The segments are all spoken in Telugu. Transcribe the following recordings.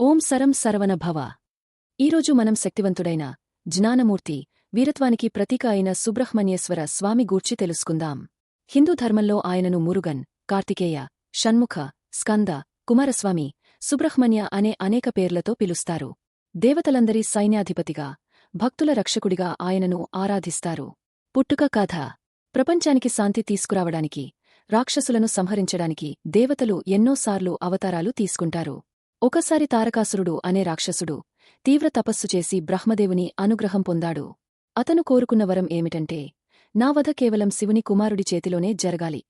ఓం సరం సరవణ భవ. ఈరోజు మనం శక్తివంతుడైన జ్ఞానమూర్తి వీరత్వానికి ప్రతీక అయిన సుబ్రహ్మణ్యేశ్వర స్వామి గూర్చి తెలుసుకుందాం. హిందూ ధర్మంలో ఆయనను మురుగన్ కార్తికేయ షణ్ముఖ స్కంద కుమారస్వామి సుబ్రహ్మణ్య అనే అనేక పేర్లతో పిలుస్తారు. దేవతలందరి సైన్యాధిపతిగా భక్తుల రక్షకుడిగా ఆయనను ఆరాధిస్తారు. పుట్టుక కథ. ప్రపంచానికి శాంతి తీసుకురావడానికి రాక్షసులను సంహరించడానికి దేవతలు ఎన్నోసార్లు అవతారాలు తీసుకుంటారు. ఒకసారి తారకాసురుడు అనే రాక్షసుడు తీవ్ర తపస్సు చేసి బ్రహ్మదేవుని అనుగ్రహం పొందాడు. అతను కోరుకున్న వరం ఏమిటంటే నా వధ కేవలం శివుని కుమారుడి చేతిలోనే జరగాలి.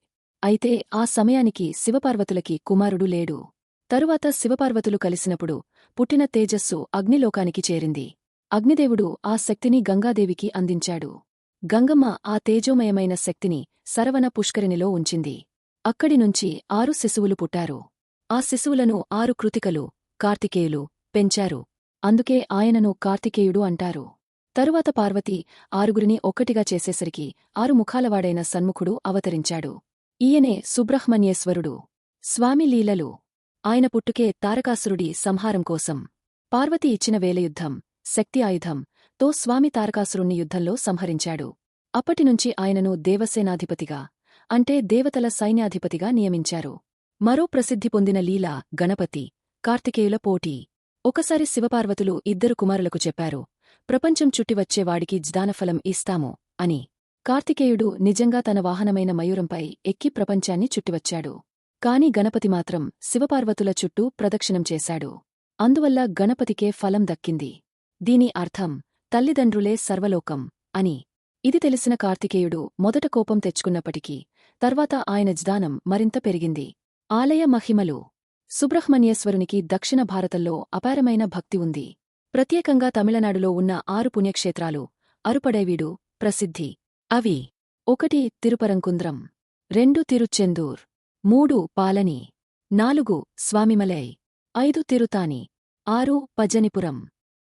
అయితే ఆ సమయానికి శివపార్వతులకి కుమారుడు లేడు. తరువాత శివపార్వతులు కలిసినప్పుడు పుట్టిన తేజస్సు అగ్నిలోకానికి చేరింది. అగ్నిదేవుడు ఆ శక్తిని గంగాదేవికి అందించాడు. గంగమ్మ ఆ తేజోమయమైన శక్తిని సరవణ పుష్కరిణిలో ఉంచింది. అక్కడి నుంచి ఆరు శిశువులు పుట్టారు. ఆ శిశువులను ఆరు కృతికలు కార్తికేయులు పెంచారు. అందుకే ఆయనను కార్తికేయుడు అంటారు. తరువాత పార్వతి ఆరుగురిని ఒక్కటిగా చేసేసరికి ఆరు ముఖాలవాడైన సన్ముఖుడు అవతరించాడు. ఈయనే సుబ్రహ్మణ్యేశ్వరుడు. స్వామి లీలలు. ఆయన పుట్టుకే తారకాసురుడి సంహారం కోసం. పార్వతి ఇచ్చిన వేలయుద్ధం శక్తి ఆయుధం తో స్వామి తారకాసురుణ్ణి యుద్ధంలో సంహరించాడు. అప్పటినుంచి ఆయనను దేవసేనాధిపతిగా అంటే దేవతల సైన్యాధిపతిగా నియమించారు. మరో ప్రసిద్ధి పొందిన లీల గణపతి కార్తికేయుల పోటీ. ఒకసారి శివపార్వతులు ఇద్దరు కుమారులకు చెప్పారు ప్రపంచం చుట్టివచ్చేవాడికి జ్దానఫలం ఇస్తాము అని. కార్తికేయుడు నిజంగా తన వాహనమైన మయూరంపై ఎక్కి ప్రపంచాన్ని చుట్టివచ్చాడు. కాని గణపతి మాత్రం శివపార్వతుల చుట్టూ ప్రదక్షిణం చేశాడు. అందువల్ల గణపతికే ఫలం దక్కింది. దీని అర్థం తల్లిదండ్రులే సర్వలోకం అని. ఇది తెలిసిన కార్తికేయుడు మొదట కోపం తెచ్చుకున్నప్పటికీ తర్వాత ఆయన జ్దానం మరింత పెరిగింది. ఆలయ మహిమలు. సుబ్రహ్మణ్యేశ్వరునికి దక్షిణ భారతంలో అపారమైన భక్తి ఉంది. ప్రత్యేకంగా తమిళనాడులో ఉన్న ఆరు పుణ్యక్షేత్రాలు అరుపడైవీడు ప్రసిద్ధి. అవి ఒకటి తిరుపరంకుంద్రం రెండు తిరుచెందూర్ మూడు పాలని నాలుగు స్వామిమలై ఐదు తిరుతాని ఆరు పజ్జనిపురం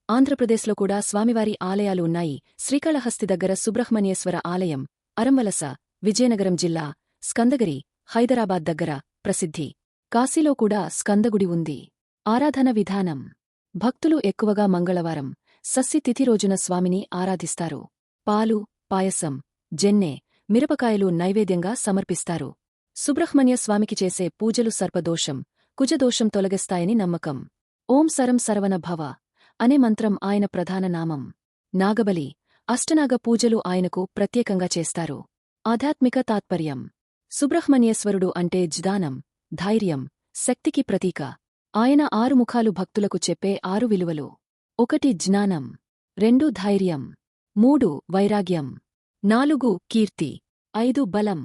ఆంధ్రప్రదేశ్లో కూడా స్వామివారి ఆలయాలు ఉన్నాయి. శ్రీకాళహస్తి దగ్గర సుబ్రహ్మణ్యేశ్వర ఆలయం అరంవలస విజయనగరం జిల్లా స్కందగిరి హైదరాబాద్ దగ్గర ప్రసిద్ధి. కాశీలో కూడా స్కందగుడి ఉంది. ఆరాధన విధానం. భక్తులు ఎక్కువగా మంగళవారం సస్సి తిథి రోజున స్వామిని ఆరాధిస్తారు. పాలు పాయసం జెన్నె మిరపకాయలు నైవేద్యంగా సమర్పిస్తారు. సుబ్రహ్మణ్య స్వామికి చేసే పూజలు సర్పదోషం కుజదోషం తొలగిస్తాయని నమ్మకం. ఓం సరం సరవణ భవ అనే మంత్రం ఆయన ప్రధాన నామం. నాగబలి అష్టనాగ పూజలు ఆయనకు ప్రత్యేకంగా చేస్తారు. ఆధ్యాత్మిక తాత్పర్యం. సుబ్రహ్మణ్యేశ్వరుడు అంటే జ్దానం ధైర్యం శక్తికి ప్రతీక. ఆయన ఆరు ముఖాలు భక్తులకు చెప్పే ఆరు విలువలు. ఒకటి జ్ఞానం రెండు ధైర్యం మూడు వైరాగ్యం నాలుగు కీర్తి ఐదు బలం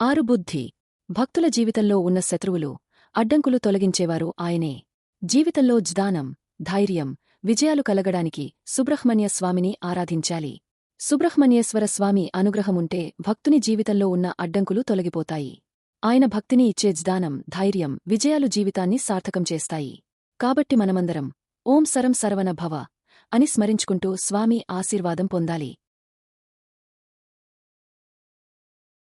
ఆరు బుద్ధి. భక్తుల జీవితంలో ఉన్న శత్రువులు అడ్డంకులు తొలగించేవారు ఆయనే. జీవితంలో జ్దానం ధైర్యం విజయాలు కలగడానికి సుబ్రహ్మణ్య స్వామిని ఆరాధించాలి. సుబ్రహ్మణ్యేశ్వర స్వామి అనుగ్రహముంటే భక్తుని జీవితంలో ఉన్న అడ్డంకులు తొలగిపోతాయి. ఆయన భక్తిని ఇచ్చే జ్ఞానం ధైర్యం విజయాలు జీవితాన్ని సార్థకం చేస్తాయి. కాబట్టి మనమందరం ఓం సరం సరవణ భవ అని స్మరించుకుంటూ స్వామి ఆశీర్వాదం పొందాలి.